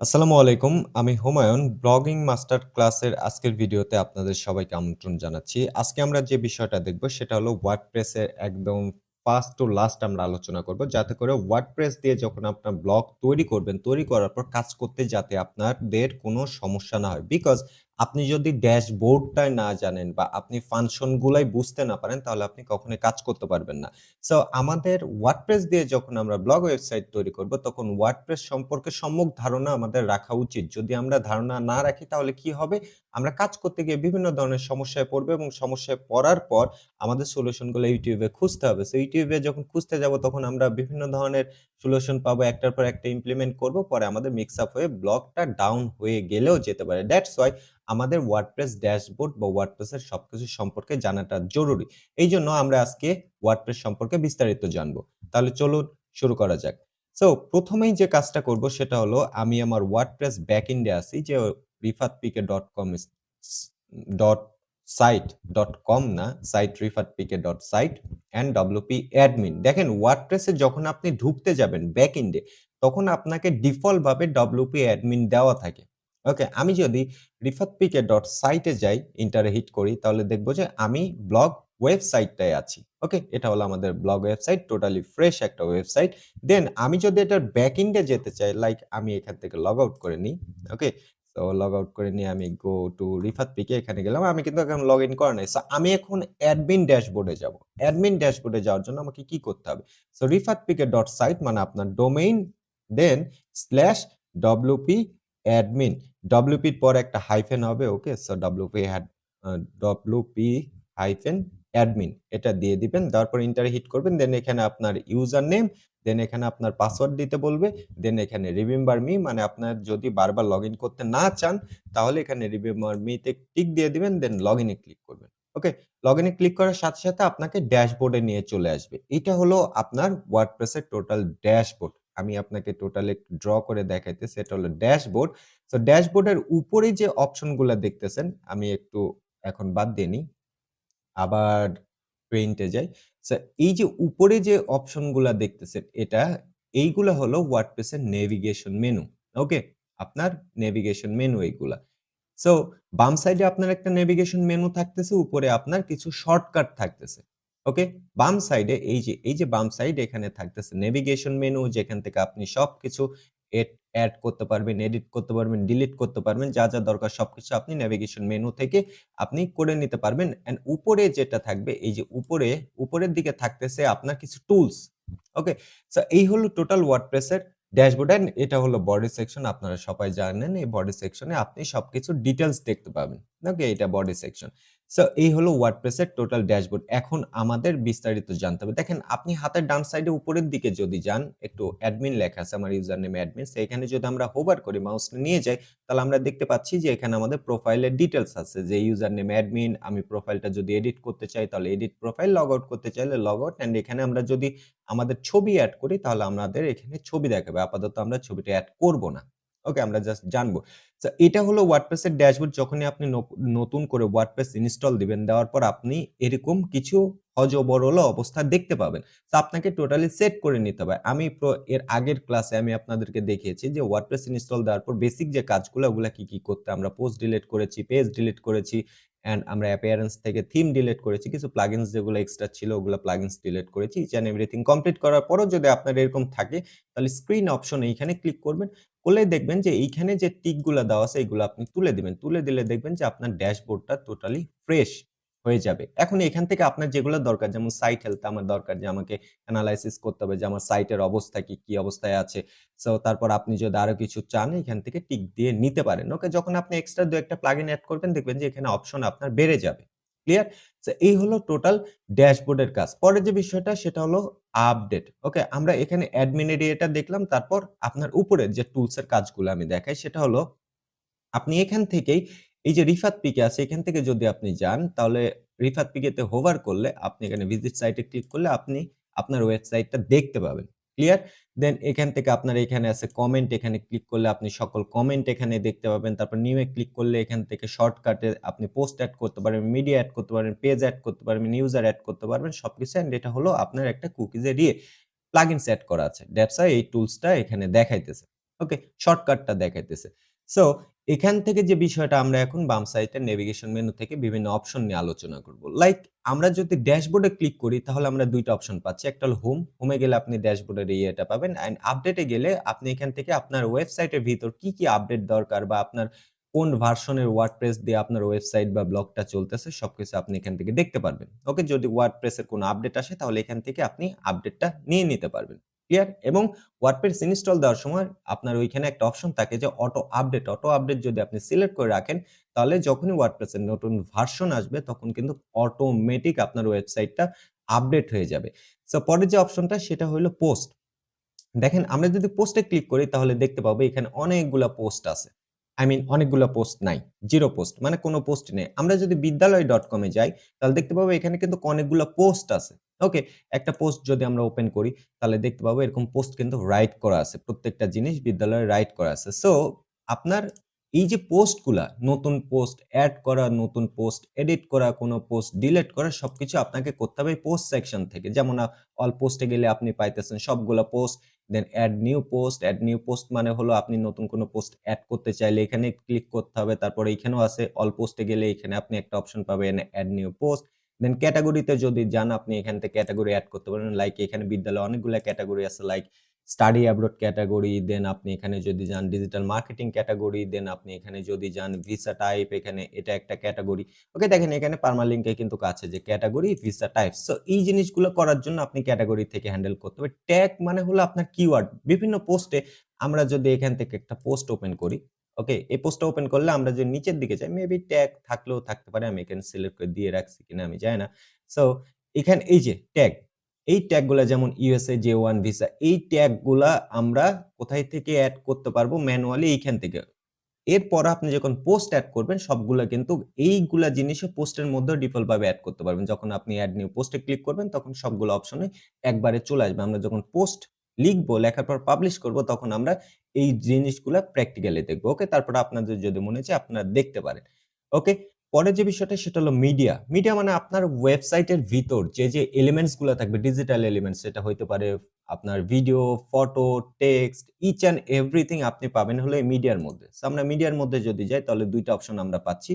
আসসালামু আলাইকুম। আমি হুমায়ুন। ব্লগিং মাস্টার ক্লাসের আজকের ভিডিওতে আপনাদের সবাইকে আমন্ত্রণ জানাচ্ছি। আজকে আমরা যে বিষয়টা দেখব সেটা হলো ওয়ার্ডপ্রেসের একদম ফার্স্ট টু লাস্ট আমরা আলোচনা করব। যাতে করে ওয়ার্ডপ্রেস দিয়ে যখন আপনার ব্লগ তৈরি করবেন, তৈরি করার পর কাজ করতে যাতে আপনাদের কোনো সমস্যা না হয়। বিকজ আপনি যদি ড্যাশবোর্ডটাই না জানেন বা আপনি ফাংশন গুলাই বুঝতে না পারেন, তাহলে আপনি কখনোই কাজ করতে পারবেন না। সো আমাদের ওয়ার্ডপ্রেস দিয়ে যখন আমরা ব্লগ ওয়েবসাইট তৈরি করব, তখন ওয়ার্ডপ্রেস সম্পর্কে সম্যক ধারণা আমাদের রাখা উচিত। যদি আমরা ধারণা না রাখি, তাহলে কি হবে? আমরা কাজ করতে গিয়ে বিভিন্ন ধরনের সমস্যায় পড়বে এবং সমস্যায় পড়ার পর আমাদের সলিউশনগুলো YouTube খুঁজতে হবে। সো ইউটিউবে যখন খুঁজতে যাব, তখন আমরা বিভিন্ন ধরনের সলিউশন পাবো। একটার পর একটা ইমপ্লিমেন্ট করব। পরে আমাদের মিক্স আপ হয়ে ব্লগটা ডাউন হয়ে গেলেও যেতে পারে। দ্যাটস হোয়াই আমাদের ওয়ার্ডপ্রেস ড্যাশবোর্ড বা ওয়ার্ডপ্রেস এর সবকিছু সম্পর্কে জানাটা জরুরি। এই জন্য আমরা আজকে ওয়ার্ডপ্রেস সম্পর্কে বিস্তারিত জানব। তাহলে চলুন শুরু করা যাক। সো প্রথমেই যে কাজটা করব সেটা হলো আমি আমার ওয়ার্ডপ্রেস ব্যাকএন্ডে আছি যে rifatpk.com স dot com dot site dot com না site Rifat PK dot site and wp admin. দেখেন ওয়ার্ডপ্রেসে যখন আপনি ঢুকতে যাবেন ব্যাক ব্যাকএন্ডে তখন আপনাকে ডিফল্ট ভাবে wp অ্যাডমিন দেওয়া থাকে। ওকে আমি যদি রিফাত পিকে ডট সাইটে যাই, ইন্টারে হিট করি তাহলে দেখব যে আমি ব্লগ ওয়েবসাইটটায় আছি। ওকে? এটা হলো আমাদের ব্লগ ওয়েবসাইট টোটালি ফ্রেশ একটা ওয়েবসাইট। দেন আমি যদি এটার ব্যাকএন্ডে যেতে চাই লাইক আমি এখান থেকে লগ আউট করে নিই। ওকে? সো লগ আউট করে নিয়ে আমি গো টু রিফাত পিকে এখানে গেলাম। আমি কিন্তু এখন লগ ইন করা নাই। সো আমি এখন অ্যাডমিন ড্যাশবোর্ডে যাব। অ্যাডমিন ড্যাশবোর্ডে যাওয়ার জন্য আমাকে কি করতে হবে? So Rifat PK dot site মানে আপনার domain then slash wp admin. wp পর একটা হাইফেন হবে। Okay? So uh wp hyphen admin এটা দিয়ে দিবেন। তারপর পর এন্টারে হিট করবেন। দেন এখানে আপনার ইউজার নেম, দেন এখানে আপনার পাসওয়ার্ড দিতে বলবে। দেন এখানে রিমেম্বার মি মানে আপনার যদি বারবার লগইন করতে না চান তাহলে এখানে রিমেম্বার মি তে টিক দিয়ে দিবেন। দেন এ ক্লিক করবেন। ওকে? এ ক্লিক করার সাথে, সাথে আপনাকে ড্যাশবোর্ডে নিয়ে চলে আসবে। এটা হলো আপনার ওয়ার্ডপ্রেসের টোটাল ড্যাশবোর্ড। আমি আপনাকে টোটালি ড্র করে দেখাইতেছি। এটা হলো ড্যাশবোর্ড। সো ড্যাশবোর্ডের উপরে যে অপশনগুলা দেখতেছেন আমি একটু এখন বাদ দিয়ে নিই। আবার পেইন্ট যাই। এই যে উপরে যে অপশনগুলা দেখতেছেন এটা এইগুলা হলো ওয়ার্ডপ্রেস এর নেভিগেশন মেনু। ওকে? আপনার নেভিগেশন মেনু এইগুলা। সো বাম সাইডে আপনার একটা নেভিগেশন মেনু থাকতেছে, উপরে আপনার কিছু শর্টকাট থাকতেছে। ওকে? বাম সাইডে এই যে এই যে বাম সাইড এখানে থাকতেছে নেভিগেশন মেনু যেখান থেকে আপনি সবকিছু এড করতে পারবেন, এডিট করতে পারবেন, ডিলিট করতে পারবেন। যা, যা দরকার সবকিছু আপনি নেভিগেশন মেনু থেকে আপনি করে নিতে পারবেন। অ্যান্ড উপরে যেটা থাকবে এই যে উপরে, উপরের দিকে থাকতেছে আপনার কিছু টুলস। ওকে? সো এই হলো টোটাল ওয়ার্ডপ্রেস এর ড্যাশবোর্ড অ্যান্ড এটা হলো বডি সেকশন। আপনারা সবাই জানেন এই বডি সেকশনে আপনি সবকিছু ডিটেইলস দেখতে পাবেন। ওকে? এটা বডি সেকশন। সো এই হলো ওয়ার্ডপ্রেস এর টোটাল ড্যাশবোর্ড। এখন আমাদের বিস্তারিত জানতে হবে। দেখেন আপনি হাতের ডান সাইডে উপরের দিকে যদি যান একটু অ্যাডমিন লেখা আছে আমার ইউজার নেম অ্যাডমিন। সো এখানে যদি আমরা হোভার করি মাউস নিয়ে যাই তাহলে আমরা দেখতে পাচ্ছি যে এখানে আমাদের প্রোফাইলের ডিটেইলস আছে যে ইউজার নেম অ্যাডমিন আমি প্রোফাইলটা যদি এডিট করতে চাই তাহলে এডিট প্রোফাইল, লগ আউট করতে চাইলে লগ আউট অ্যান্ড এখানে আমরা যদি আমাদের ছবি অ্যাড করি তাহলে আমাদের এখানে ছবি দেখাবে। আপাতত আমরা ছবিটা অ্যাড করব না। ওকে? আমরা জাস্ট জানব। এটা হলো ওয়ার্ডপ্রেস এর ড্যাশবোর্ড যখনই আপনি নতুন করে ওয়ার্ডপ্রেস ইনস্টল দিবেন, দেওয়ার পর আপনি এরকম কিছু হজবরল অবস্থা দেখতে পাবেন। তো আপনাকে টোটালি সেট করে নিতে হবে। আমি এর আগের ক্লাসে আমি আপনাদেরকে দেখিয়েছি যে ওয়ার্ডপ্রেস ইনস্টল দেওয়ার পর বেসিক যে কাজগুলো ওগুলা কি, কি করতে আমরা পোস্ট ডিলিট করেছি, পেজ ডিলিট করেছি অ্যান্ড আমরা অ্যাপিয়ারেন্স থেকে থিম ডিলেট করেছি। কিছু প্লাগিনস যেগুলো এক্সট্রা ছিল, ওগুলো প্লাগিনস ডিলেট করেছি। ইচ অ্যান্ড এভরিথিং কমপ্লিট করার পরও যদি আপনার এরকম থাকে, তাহলে স্ক্রিন অপশন এইখানে ক্লিক করবেন। করলে দেখবেন যে এইখানে যে টিকগুলো দেওয়া আছে এগুলো আপনি তুলে দিবেন। তুলে দিলে দেখবেন যে আপনার ড্যাশবোর্ডটা টোটালি ফ্রেশ হয়ে যাবে। এখন এখান থেকে আপনার যেগুলো দরকার যেমন সাইট হেলথ আমার দরকার যে আমাকে অ্যানালাইসিস করতে হবে যে আমার সাইটের অবস্থা কি, কি অবস্থায় আছে। সো তারপর আপনি যদি আরও কিছু চান এখান থেকে টিক দিয়ে নিতে পারেন। ওকে? যখন আপনি এক্সট্রা ২ একটা প্লাগইন এড করবেন দেখবেন যে এখানে অপশন আপনার বেড়ে যাবে। ক্লিয়ার? এই হলো টোটাল ড্যাশবোর্ডের কাজ। পরের যে বিষয়টা সেটা হলো আপডেট। ওকে? আমরা এখানে অ্যাডমিন এরিয়াটা দেখলাম। তারপর আপনার উপরের যে টুলসের কাজগুলো আমি দেখাই সেটা হলো আপনি এখান থেকেই এই যে রিফাত পিকে আছে এখান থেকে যদি আপনি যান তাহলে রিফাত পিকেতে হোভার করলে আপনি এখানে ভিজিট সাইটে ক্লিক করলে আপনি আপনার ওয়েবসাইটটা দেখতে পাবেন। ক্লিয়ার? দেন এখান থেকে আপনার এখানে আছে কমেন্ট এখানে ক্লিক করলে আপনি সকল কমেন্ট এখানে দেখতে পাবেন। তারপর নিউ এ ক্লিক করলে এখান থেকে শর্টকাটে আপনি পোস্ট অ্যাড করতে পারবেন, মিডিয়া এড করতে পারবেন, পেজ অ্যাড করতে পারবেন, ইউজার অ্যাড করতে পারবেন সবকিছু অ্যান্ড এটা হলো আপনার একটা কুকিজ এরিয়ে প্লাগইনস এড করা আছে। হোয়াই এই টুলসটা এখানে দেখাইতেছে। ওকে? শর্টকাটটা দেখাইতেছে। সো এখান থেকে যে বিষয়টা আমরা এখন বাম সাইডে নেভিগেশন মেনু থেকে বিভিন্ন অপশন নিয়ে আলোচনা করব। লাইক আমরা যদি ড্যাশবোর্ডে ক্লিক করি তাহলে আমরা দুইটা অপশন পাচ্ছি। একটা হলো হোম, হোমে গেলে আপনি ড্যাশবোর্ডের ইয়েটা পাবেন অ্যান্ড আপডেটে গেলে আপনি এখান থেকে আপনার ওয়েবসাইটের ভিতর কি, কি আপডেট দরকার বা আপনার কোন ভার্সনের ওয়ার্ডপ্রেস দিয়ে আপনার ওয়েবসাইট বা ব্লগটা চলতেছে সবকিছু আপনি এখান থেকে দেখতে পারবেন। ওকে? যদি ওয়ার্ডপ্রেসের কোনো আপডেট আসে তাহলে এখান থেকে আপনি আপডেটটা নিয়ে নিতে পারবেন। ক্লিয়ার? এবং ওয়ার্ডপ্রেস ইনস্টল দেওয়ার সময় আপনার ওইখানে একটা অপশন থাকে যে অটো আপডেট, অটো আপডেট যদি আপনি সিলেক্ট করে রাখেন তাহলে যখনই ওয়ার্ডপ্রেসের নতুন ভার্সন আসবে তখন কিন্তু অটোমেটিক আপনার ওয়েবসাইটটা আপডেট হয়ে যাবে। সো পরের যে অপশনটা সেটা হলো পোস্ট। দেখেন আমরা যদি পোস্টে ক্লিক করি তাহলে দেখতে পাবো এখানে অনেকগুলা পোস্ট আছে। আই মিন অনেকগুলা পোস্ট নাই। জিরো পোস্ট মানে কোনো পোস্ট নেই। আমরা যদি বিদ্যালয়.com এ যাই তাহলে দেখতে পাবো এখানে কিন্তু অনেকগুলো পোস্ট আছে। ওকে? একটা পোস্ট যদি আমরা ওপেন করি তাহলে দেখতে পাবো এরকম পোস্ট কিন্তু রাইট করা আছে। প্রত্যেকটা জিনিস বিদ্যালয়ে রাইট করা আছে। সো আপনার এই যে পোস্টগুলা নতুন পোস্ট, অ্যাড করা নতুন পোস্ট, এডিট করা কোনো পোস্ট, ডিলিট করা সবকিছু আপনাকে করতে হবে পোস্ট সেকশন থেকে। যেমন অল পোস্টে গেলে আপনি পাইতেছেন সবগুলা post, then add new post, add new post মানে হলো আপনি নতুন কোনো পোস্ট অ্যাড করতে চাইলে এখানে ক্লিক করতে হবে। তারপরে এইখানেও আছে অল পোস্টে গেলে এখানে আপনি একটা অপশন পাবেন অ্যাড নিউ পোস্ট। দেন ক্যাটাগরিতে যদি যান আপনি এখান থেকে ক্যাটাগরি অ্যাড করতে পারেন। লাইক এখানে বিদ্যালয়ে অনেকগুলো ক্যাটাগরি আছে like study abroad category then আপনি এখানে যদি যান ডিজিটাল মার্কেটিং ক্যাটাগরি দেন আপনি এখানে যদি যান ভিসা টাইপ এখানে এটা একটা ক্যাটাগরি ওকে? দেখেন এখানে পার্মালিংকে কিন্তু আছে যে ক্যাটাগরি ভিসা টাইপ। সো এই জিনিসগুলো করার জন্য আপনি ক্যাটাগরি থেকে হ্যান্ডেল করতে হবে। ট্যাগ মানে হলো আপনার কিওয়ার্ড। বিভিন্ন পোস্টে আমরা যদি এখান থেকে একটা পোস্ট ওপেন করি, ওকে? এই পোস্টটা ওপেন করলে আমরা যদি নিচের দিকে যাই মেবি ট্যাগ থাকলেও থাকতে পারে। আমি এখানে সিলেক্ট করে দিয়ে রাখছি কিনা আমি জানি না। সো এখানে এই যে ট্যাগ, এই ট্যাগগুলা যেমন ইউএসএ জে ওয়ান ভিসা এই ট্যাগগুলা আমরা কোথায় থেকে অ্যাড করতে পারব ম্যানুয়ালি এইখান থেকে। এরপর আপনি যখন পোস্ট অ্যাড করবেন সবগুলো কিন্তু এইগুলা জিনিসও পোস্টের মধ্যে ডিফল্টভাবে অ্যাড করতে পারবেন। যখন আপনি অ্যাড নিউ পোস্টে ক্লিক করবেন তখন সবগুলো অপশনে একবারে চলে আসবে। আমরা যখন পোস্ট লিখব, লেখার পর পাবলিশ করব তখন আমরা এই জিনিসগুলা প্র্যাকটিক্যালি দেখব। ওকে? তারপর আপনাদের যদি মনে হচ্ছে আপনারা দেখতে পারেন। ওকে? পরের যে বিষয়টা সেটা হলো মিডিয়া। মিডিয়া মানে আপনার ওয়েবসাইটের ভিতর যে, যে এলিমেন্টসগুলা থাকবে ডিজিটাল এলিমেন্টস সেটা হইতে পারে আপনার video, photo, text each and everything আপনি পাবেন হলো এই মিডিয়ার মধ্যে। আমরা মিডিয়ার মধ্যে যদি যাই তাহলে দুইটা অপশন আমরা পাচ্ছি।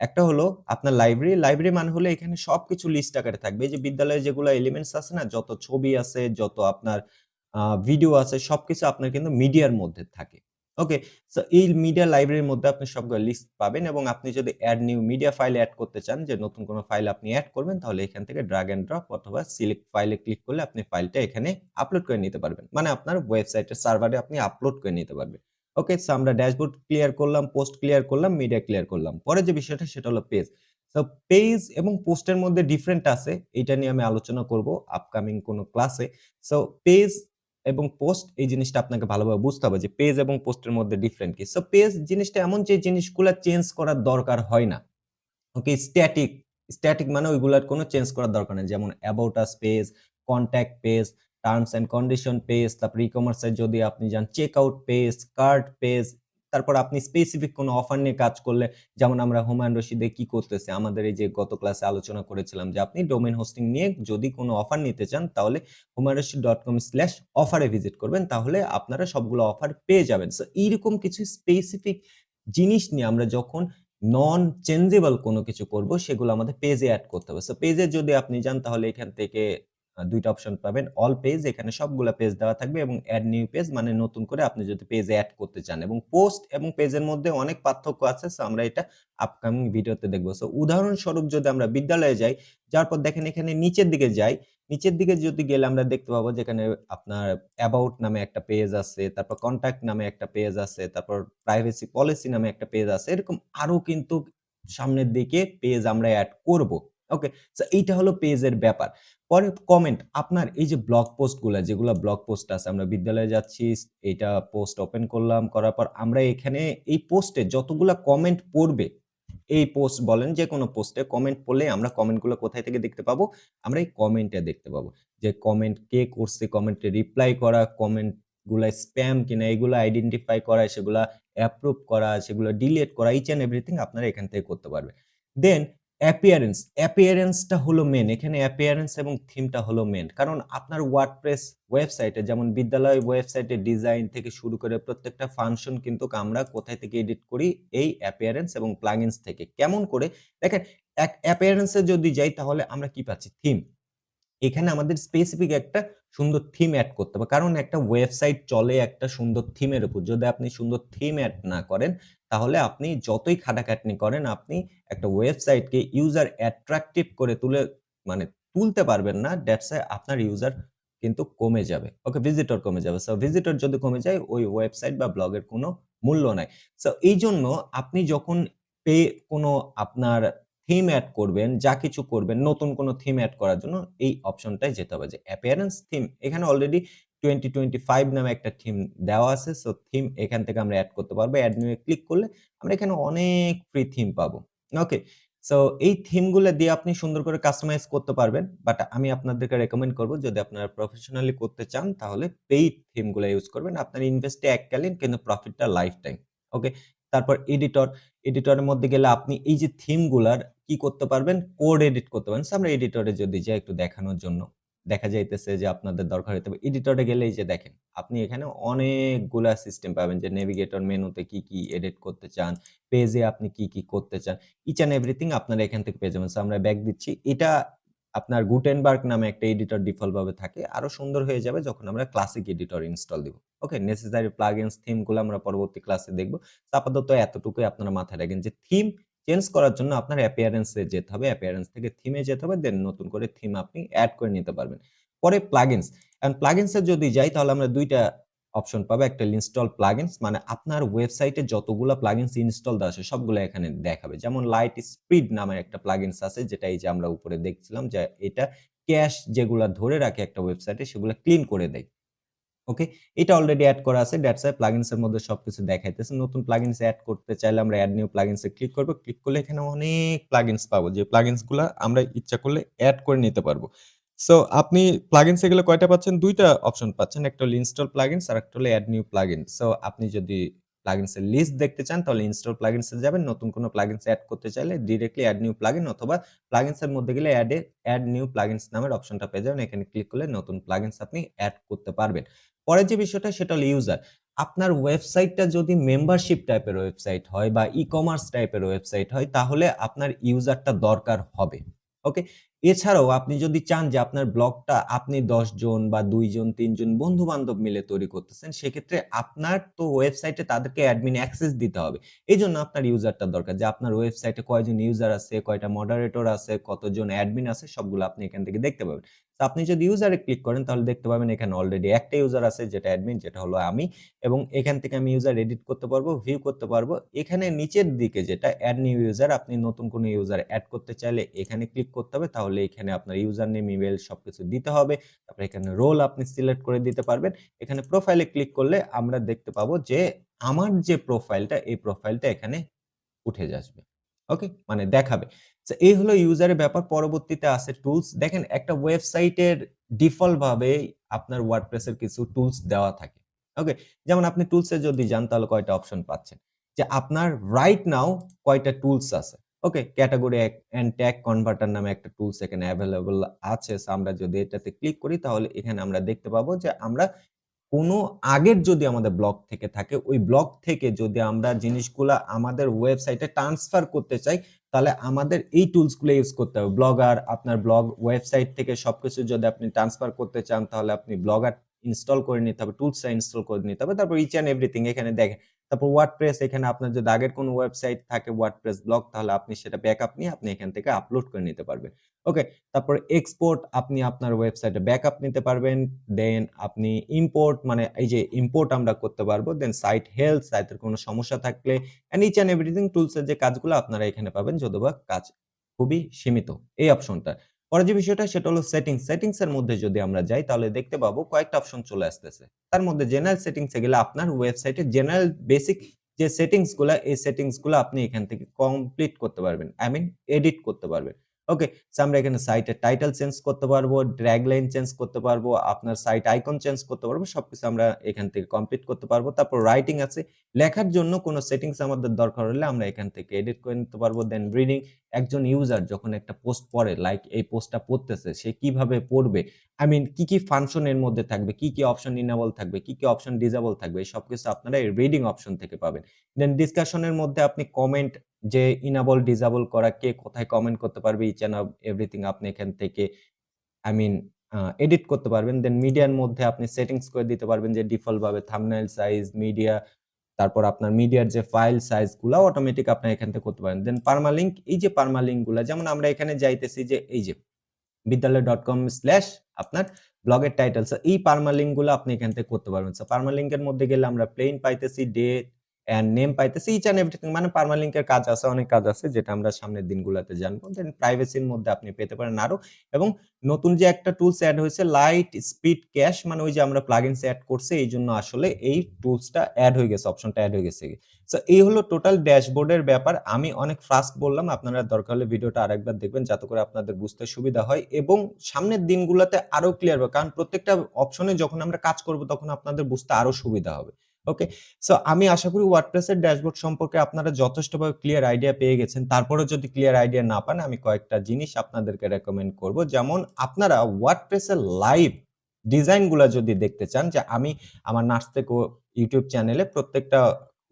একটা হলো আপনার লাইব্রেরি, লাইব্রেরি মানে হলো এখানে সবকিছু লিস্ট আকারে থাকবে। যে বিদ্যালয়ে যেগুলা এলিমেন্টস আছে না যত ছবি আছে, যত আপনার ভিডিও আছে সবকিছু আপনার কিন্তু মিডিয়ার মধ্যে থাকে। ওকে? সো এই মিডিয়া লাইব্রেরির মধ্যে আপনি সবগুলো লিস্ট পাবেন এবং আপনি যদি add new media file add করতে চান যে নতুন কোনো ফাইল আপনি অ্যাড করবেন তাহলে এখান থেকে ড্রাগ অ্যান্ড ড্রপ অথবা সিলেক্ট ফাইলে ক্লিক করলে আপনি ফাইলটা এখানে আপলোড করে নিতে পারবেন। মানে আপনার ওয়েবসাইটের সার্ভারে আপনি আপলোড করে নিতে পারবেন। ওকে? সো আমরা ড্যাশবোর্ড ক্লিয়ার করলাম, পোস্ট ক্লিয়ার করলাম, মিডিয়া ক্লিয়ার করলাম। পরে যে বিষয়টা সেটা হলো পেজ। সো পেজ এবং পোস্টের মধ্যে ডিফারেন্ট আছে। এটা নিয়ে আমি আলোচনা করব আপকামিং কোনো ক্লাসে। সো পেজ এবং পোস্ট এই জিনিসটা আপনাকে ভালোভাবে বুঝতে হবে যে পেজ এবং পোস্টের মধ্যে ডিফারেন্ট কি। সো পেজ জিনিসটা এমন যে জিনিসগুলো চেঞ্জ করার দরকার হয় না। ওকে? স্ট্যাটিক, স্ট্যাটিক মানে ওইগুলোর কোনো চেঞ্জ করার দরকার নেই। যেমন about us page, contact page, terms and condition page, তারপর ই কমার্সের যদি আপনি যান check out page, cart page, তারপর আপনি স্পেসিফিক কোনো অফার নিয়ে কাজ করলে, যেমন আমরা হুমায়ূন রশিদে কি করতেছি, আমাদের এই যে গত ক্লাসে আলোচনা করেছিলাম যে আপনি ডোমেন হোস্টিং নিয়ে যদি কোনো অফার নিতে চান, তাহলে Humayun Rashid dot com slash অফারে ভিজিট করবেন, তাহলে আপনারা সবগুলো অফার পেয়ে যাবেন। সো এইরকম কিছু স্পেসিফিক জিনিস নিয়ে আমরা যখন নন চেঞ্জেবল কোনো কিছু করব, সেগুলো আমাদের পেজে অ্যাড করতে হবে। সো পেজে যদি আপনি যান, তাহলে এখান থেকে আ ২ টা অপশন পাবেন। অল পেজ এখানে সবগুলা পেজ দেওয়া থাকবে এবং অ্যাড নিউ পেজ মানে নতুন করে আপনি যদি পেজ অ্যাড করতে চান এবং পোস্ট এবং পেজের মধ্যে অনেক পার্থক্য আছে। সো আমরা এটা আপকামিং ভিডিওতে দেখব। সো উদাহরণস্বরূপ যদি আমরা বিদ্যালয়ে যাই, যাওয়ার পর দেখেন এখানে নিচের দিকে যাই। নিচের দিকে যদি গেলে আমরা দেখতে পাবো যেখানে আপনার অ্যাবাউট নামে একটা পেজ আছে, তারপর কনট্যাক্ট নামে একটা পেজ আছে, তারপর প্রাইভেসি পলিসি নামে একটা পেজ আছে। এরকম আরও কিন্তু সামনের দিকে পেজ আমরা অ্যাড করব। ওকে? এইটা হলো পেজের ব্যাপার। পরে কমেন্ট আপনার এই যে ব্লগ পোস্টগুলা যেগুলা ব্লগ পোস্ট আছে আমরা বিদ্যালয়ে যাচ্ছি এটা পোস্ট ওপেন করলাম করার পর আমরা এখানে এই পোস্টে যতগুলা কমেন্ট পড়বে এই পোস্ট বলেন যে কোনো পোস্টে কমেন্ট পড়লে আমরা কমেন্টগুলো কোথায় থেকে দেখতে পাবো? আমরা এই কমেন্টে দেখতে পাবো। যে কমেন্ট কে করছে, কমেন্টে রিপ্লাই করা, কমেন্টগুলা স্প্যাম কিনা এগুলা আইডেন্টিফাই করা, সেগুলা অ্যাপ্রুভ করা, সেগুলো ডিলিট করা ইচ অ্যান্ড এভরিথিং আপনারা এখান থেকে করতে পারবে দেন অ্যাপিয়ারেন্স, অ্যাপিয়ারেন্সটা হলো মেন এখানে অ্যাপিয়ারেন্স এবং থিমটা হলো মেন কারণ আপনার ওয়ার্ডপ্রেস ওয়েবসাইটে যেমন বিদ্যালয় ওয়েবসাইটে ডিজাইন থেকে শুরু করে প্রত্যেকটা ফাংশন কিন্তু আমরা কোথায় থেকে এডিট করি? এই অ্যাপিয়ারেন্স এবং প্লাগইনস থেকে। কেমন করে? দেখেন এক অ্যাপিয়ারেন্সে যদি যাই তাহলে আমরা কি পাচ্ছি? থিম। এখানে আমাদের স্পেসিফিক একটা সুন্দর থিম অ্যাড করতে হবে। কারণ একটা ওয়েবসাইট চলে একটা সুন্দর থিমের উপর। যদি আপনি সুন্দর থিম অ্যাড না করেন, তাহলে আপনি যতই খাটাখাটনি করেন, আপনি একটা ওয়েবসাইটকে ইউজার অ্যাট্রাকটিভ করে তুলে মানে তুলতে পারবেন না। দ্যাটস আপনার ইউজার কিন্তু কমে যাবে। ওকে, ভিজিটর কমে যাবে। সো ভিজিটর যদি কমে যায়, ওই ওয়েবসাইট বা ব্লগের কোনো মূল্য নাই। সো এইজন্য আপনি যখন পে কোনো আপনার থিম অ্যাড করবেন, যা কিছু করবেন, নতুন কোনো থিম অ্যাড করার জন্য এই অপশনটাই যেতে হবে যে অ্যাপিয়ারেন্স থিম। এখানে অলরেডি 2025 নামে একটা থিম দেওয়া আছে। সো থিম এখান থেকে আমরা এড করতে পারব। এড নিউ ক্লিক করলে আমরা এখানে অনেক ফ্রি থিম পাবো। ওকে। সো এই থিমগুলা দিয়ে আপনি সুন্দর করে কাস্টমাইজ করতে পারবেন। বাট আমি আপনাদেরকে রেকমেন্ড করব যদি আপনারা প্রফেশনালি করতে চান তাহলে পেইড থিমগুলা ইউজ করবেন। আপনার ইনভেস্টে এককালীন কিন্তু প্রফিটটা লাইফ টাইম। ওকে। তারপর এডিটর, এডিটরের মধ্যে গেলে আপনি এই যে থিমগুলার কি করতে পারবেন? কোড এডিট করতে পারেন। আমরা এডিটরে যদি যাই একটু দেখানোর জন্য। দেখা যাইতেছে যে আপনাদের দরকার হইতে। এডিটরে গেলে এই যে দেখেন, আপনি এখানে অনেকগুলা সিস্টেম পাবেন যে নেভিগেটর মেনুতে কি, কি এডিট করতে চান, পেজে আপনি কি, কি করতে চান। ইচ অ্যান্ড এভরিথিং আপনারা এখান থেকে পেয়ে যাবেন। সো আমরা ব্যাক দিচ্ছি। এটা আপনার গুটেনবার্গ নামে একটা এডিটর ডিফল্ট ভাবে থাকে। আরও সুন্দর হয়ে যাবে যখন আমরা ক্লাসিক এডিটর ইনস্টল দিব। ওকে, নেসেসারি প্লাগইনস থিমগুলো আমরা পরবর্তী ক্লাসে দেখব। আপাতত এতটুকুই আপনারা মাথায় রাখেন যে থিম চেঞ্জ করার জন্য আপনার অ্যাপিয়ারেন্সে যেতে হবে। অ্যাপিয়ারেন্স থেকে থিমে যেতে হবে। দেন নতুন করে থিম আপনি অ্যাড করে নিতে পারবেন। পরে প্লাগইনস। এখন প্লাগইনস এ যদি যাই তাহলে আমরা দুইটা অপশন পাবো। একটা ইনস্টল প্লাগইনস মানে আপনার ওয়েবসাইটে যতগুলা প্লাগইনস ইনস্টল দেওয়া আছে, সবগুলা এখানে দেখাবে। যেমন লাইট স্পিড নামের একটা প্লাগইনস আছে, যেটা এই যে আমরা উপরে দেখছিলাম, যে এটা ক্যাশ যেগুলা ধরে রাখে একটা ওয়েবসাইটে সেগুলা ক্লিন করে দেয়। ওকে, এটা অলরেডি অ্যাড করা আছে। দ্যাটস আই প্লাগিনসের মধ্যে সবকিছু দেখাইতেছে। নতুন প্লাগিনস অ্যাড করতে চাইলে আমরা অ্যাড নিউ প্লাগিনসে ক্লিক করব। ক্লিক করলে এখানে অনেক প্লাগিনস পাবো। যে প্লাগিনসগুলো আমরা ইচ্ছা করলে অ্যাড করে নিতে পারব। সো আপনি প্লাগিনস এগুলো কয়টা পাচ্ছেন? দুইটা অপশন পাচ্ছেন। একটা হলো ইনস্টল প্লাগিনস আর একটা হলো অ্যাড নিউ প্লাগিন সো আপনি যদি প্লাগইনস এর লিস্ট দেখতে চান তাহলে ইনস্টল প্লাগইনস এ যাবেন। নতুন কোনো প্লাগইনস অ্যাড করতে চাইলে ডিরেক্টলি অ্যাড নিউ প্লাগইন অথবা প্লাগইনস এর মধ্যে গেলে এ এড নিউ প্লাগইনস নামের অপশনটা পেয়ে যাবেন। এখানে ক্লিক করলে নতুন প্লাগইনস আপনি অ্যাড করতে পারবেন। পরের যে বিষয়টা সেটা হলো ইউজার। আপনার ওয়েবসাইটটা যদি মেম্বারশিপ টাইপের ওয়েবসাইট হয় বা ই-কমার্স টাইপের ওয়েবসাইট হয় তাহলে আপনার ইউজারটা দরকার হবে। ওকে, এছাড়াও আপনি যদি চান যে আপনার ব্লগটা আপনি ১০ জন বা ২ জন ৩ বন্ধু-বান্ধব মিলে তৈরি করতেছেন, সেক্ষেত্রে আপনার তো ওয়েবসাইটে তাদেরকে অ্যাডমিন অ্যাক্সেস দিতে হবে। এই জন্য আপনার ইউজারটা দরকার যে আপনার ওয়েবসাইটে কয়জন ইউজার আছে, কয়টা মডারেটর আছে, কতজন অ্যাডমিন আছে সবগুলো আপনি এখান থেকে দেখতে পাবেন। আপনি যদি ইউজারে ক্লিক করেন তাহলে দেখতে পাবেন এখানে অলরেডি একটা ইউজার আছে যেটা অ্যাডমিন যেটা হলো আমি এবং এখান থেকে আমি ইউজার এডিট করতে পারব, ভিউ করতে পারব। এখানে নিচের দিকে যেটা অ্যাড নিউ ইউজার আপনি নতুন কোনো ইউজার অ্যাড করতে চাইলে এখানে ক্লিক করতে হবে। তাহলে এখানে আপনার ইউজার নেম, ইমেল সব কিছু দিতে হবে। তারপরে এখানে রোল আপনি সিলেক্ট করে দিতে পারবেন। এখানে প্রোফাইলে ক্লিক করলে আমরা দেখতে পাবো যে আমার যে প্রোফাইলটা এই প্রোফাইলটা এখানে উঠে আসবে। ওকে, মানে দেখাবে। সো এই হলো ইউজারের ব্যাপার। পরবর্তীতে আছে টুলস। দেখেন একটা ওয়েবসাইটের ডিফল্ট ভাবে আপনার ওয়ার্ডপ্রেস এর কিছু টুলস দেওয়া থাকে। ওকে, যেমন আপনি টুলস যদি যান তাহলে কয়টা অপশন পাচ্ছেন। যে আপনার রাইট নাও কয়টা টুলস আছে। ওকে, ক্যাটাগরি এক এন্ড ট্যাগ কনভার্টার নামে একটা টুলস এখানে এভেইলেবল আছে। আমরা যদি এটাতে ক্লিক করি তাহলে এখানে আমরা দেখতে পাবো যে আমরা কোনো আগের যদি আমাদের ব্লগ থেকে থাকে, ওই ব্লগ থেকে যদি আমরা জিনিসগুলা আমাদের ওয়েবসাইটে ট্রান্সফার করতে চাই, তাহলে আমাদের এই টুলসগুলো ইউজ করতে হবে। ব্লগার আপনার ব্লগ ওয়েবসাইট থেকে সবকিছু যদি আপনি ট্রান্সফার করতে চান তাহলে আপনি ব্লগার ইনস্টল করে নিতে হবে, টুলসটা ইনস্টল করে নিতে হবে। তারপর ইচ অ্যান্ড এভরিথিং এখানে দেখেন। তারপর ওয়ার্ডপ্রেস এখানে আপনার যদি আগের কোনো ওয়েবসাইট থাকে ওয়ার্ডপ্রেস ব্লগ তাহলে আপনি সেটা ব্যাকআপ নিয়ে আপনি এখান থেকে আপলোড করে নিতে পারবেন। ওকে, তারপর এক্সপোর্ট আপনি আপনার ওয়েবসাইটে ব্যাকআপ নিতে পারবেন। দেন আপনি ইম্পোর্ট মানে এই যে ইম্পোর্ট আমরা করতে পারব। দেন সাইট হেলথ, সাইটের কোনো সমস্যা থাকলে এন্ড ইচ অ্যান্ড এভরিথিং টুলসের যে কাজগুলো আপনারা এখানে পাবেন যদিবা কাজ খুবই সীমিত এই অপশনটা। পরের যে বিষয়টা, সেটা হলো সেটিংস। সেটিংস এর মধ্যে যদি আমরা যাই, তাহলে দেখতে পাবো কয়েকটা অপশন চলে আসতেছে। তার মধ্যে জেনারেল সেটিংস এ গেলে আপনার ওয়েবসাইটের জেনারেল বেসিক যে সেটিংসগুলা, এই সেটিংসগুলা আপনি এখান থেকে কমপ্লিট করতে পারবেন। আই মিন এডিট করতে পারবেন। ওকে, সো আমরা এখানে সাইটের টাইটেল চেঞ্জ করতে পারব, ড্র্যাগ লাইন চেঞ্জ করতে পারব, আপনার সাইট আইকন চেঞ্জ করতে পারব। সবকিছু আমরা এখান থেকে কমপ্লিট করতে পারব। তারপর রাইটিং আছে। লেখার জন্য কোনো সেটিংস আমাদের দরকার হলে আমরা এখান থেকে এডিট করে নিতে পারব। দেন রিডিং একজন ইউজার যখন একটা পোস্ট পড়ে লাইক এই পোস্টটা পড়তেছে সে কীভাবে পড়বে? আই মিন কি, কি ফাংশনের মধ্যে থাকবে, কি, কি অপশন ইনেবল থাকবে, কি, কি অপশন ডিসেবল থাকবে এই সবকিছু আপনারা এই রিডিং অপশন থেকে পাবেন। দেন ডিসকাশনের মধ্যে আপনি কমেন্ট যে ইনাবল ডিজাবল করা কে কোথায় কমেন্ট করতে পারবে ইচ অ্যান্ড এভরিথিং আপনি এখান থেকে আই মিন এডিট করতে পারবেন। দেন মিডিয়ার মধ্যে আপনি সেটিংস করে দিতে পারবেন যে ডিফল্ট ভাবে থাম্বনেইল সাইজ, মিডিয়া তারপর আপনার মিডিয়ার যে ফাইল সাইজগুলা অটোমেটিক আপনি এখান থেকে করতে পারেন। দেন পার্মালিংক এই যে পার্মালিংকগুলা যেমন আমরা এখানে যাইতেছি যে এই যে বিদ্যালয় ডট কম স্ল্যাশ আপনার ব্লগের টাইটেল। এই পার্মালিংকগুলা আপনি এখান থেকে করতে পারবেন। সো পার্মালিংক মধ্যে গেলে আমরা প্লেন পাইতেছি, ডেট অ্যান্ড নেম পাইতেছি ইচ অ্যান্ড এভরিথিং মানে পার্মালিংক এর কাজ আছে, অনেক কাজ আছে যেটা আমরা সামনের দিনগুলোতে জানব। দেন প্রাইভেসির মধ্যে আপনি পেতে পারেন আরও এবং নতুন যে একটা টুলস অ্যাড হয়েছে লাইট স্পিড ক্যাশ মানে ওই যে আমরা প্লাগইনস এড করছি এইজন্য আসলে এই টুলসটা অ্যাড হয়ে গেছে, অপশনটা অ্যাড হয়ে গেছে। সো এই হলো টোটাল ড্যাশবোর্ডের ব্যাপার। আমি অনেক ফাস্ট বললাম। আপনারা দরকার হলে ভিডিওটা আরেকবার দেখবেন যাতে করে আপনাদের বুঝতে সুবিধা হয় এবং সামনের দিনগুলোতে আরও ক্লিয়ার হবে। কারণ প্রত্যেকটা অপশনে যখন আমরা কাজ করব তখন আপনাদের বুঝতে আরও সুবিধা হবে। ওকে? সো আমি আশা করি ওয়ার্ডপ্রেসের ড্যাশবোর্ড সম্পর্কে আপনারা যথেষ্টভাবে ক্লিয়ার আইডিয়া পেয়ে গেছেন। তারপরে যদি ক্লিয়ার আইডিয়া না পান, আমি কয়েকটা জিনিস আপনাদেরকে রেকমেন্ড করব। যেমন, আপনারা ওয়ার্ডপ্রেসের লাইভ ডিজাইনগুলো যদি দেখতে চান, যে আমি আমার নার্স থেকে ইউটিউব চ্যানেলে প্রত্যেকটা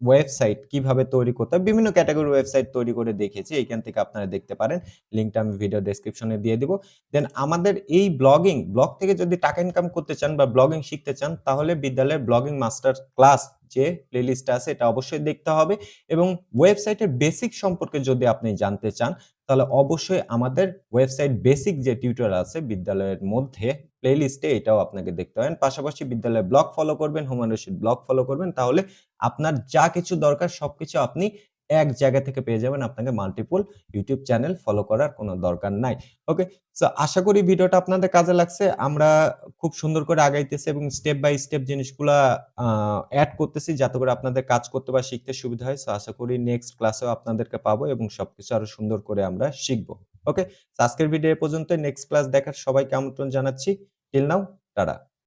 ওয়েবসাইট কীভাবে তৈরি করতে হয় বিভিন্ন ক্যাটাগরি ওয়েবসাইট তৈরি করে দেখেছি এইখান থেকে আপনারা দেখতে পারেন। লিঙ্কটা আমি ভিডিও ডেসক্রিপশনে দিয়ে দিব। দেন আমাদের এই ব্লগিং, ব্লগ থেকে যদি টাকা ইনকাম করতে চান বা ব্লগিং শিখতে চান তাহলে বিদ্যালয়ের ব্লগিং মাস্টার ক্লাস যে প্লেলিস্ট আছে এটা অবশ্যই দেখতে হবে এবং ওয়েবসাইটের বেসিক সম্পর্কে যদি আপনি জানতে চান তাহলে অবশ্যই আমাদের ওয়েবসাইট বেসিক যে টিউটোরিয়াল আছে বিদ্যালয়ের মধ্যে প্লেলিস্টে এটাও আপনাকে দেখতে পাবেন। পাশাপাশি বিদ্যালয়ের ব্লগ ফলো করবেন, হোমান রশিদ ব্লগ ফলো করবেন। তাহলে আপনার যা কিছু দরকার সবকিছু আপনি এক জায়গা থেকে পেয়ে যাবেন। আপনাকে মাল্টিপল ইউটিউব চ্যানেল ফলো করার কোনো দরকার নাই। ওকে? সো আশা করি ভিডিওটা আপনাদের কাজে লাগছে। আমরা খুব সুন্দর করে আগাইতেছি এবং স্টেপ বাই স্টেপ জিনিসগুলা এড করতেছি যাতে করে আপনাদের কাজ করতে বা শিখতে সুবিধা হয়। সো আশা করি নেক্সট ক্লাসেও আপনাদেরকে পাবো এবং সবকিছু আরও সুন্দর করে আমরা শিখব। ওকে? আজকের ভিডিও এ পর্যন্তই। নেক্সট ক্লাস দেখার সবাইকে আমন্ত্রণ জানাচ্ছি। Till now tata.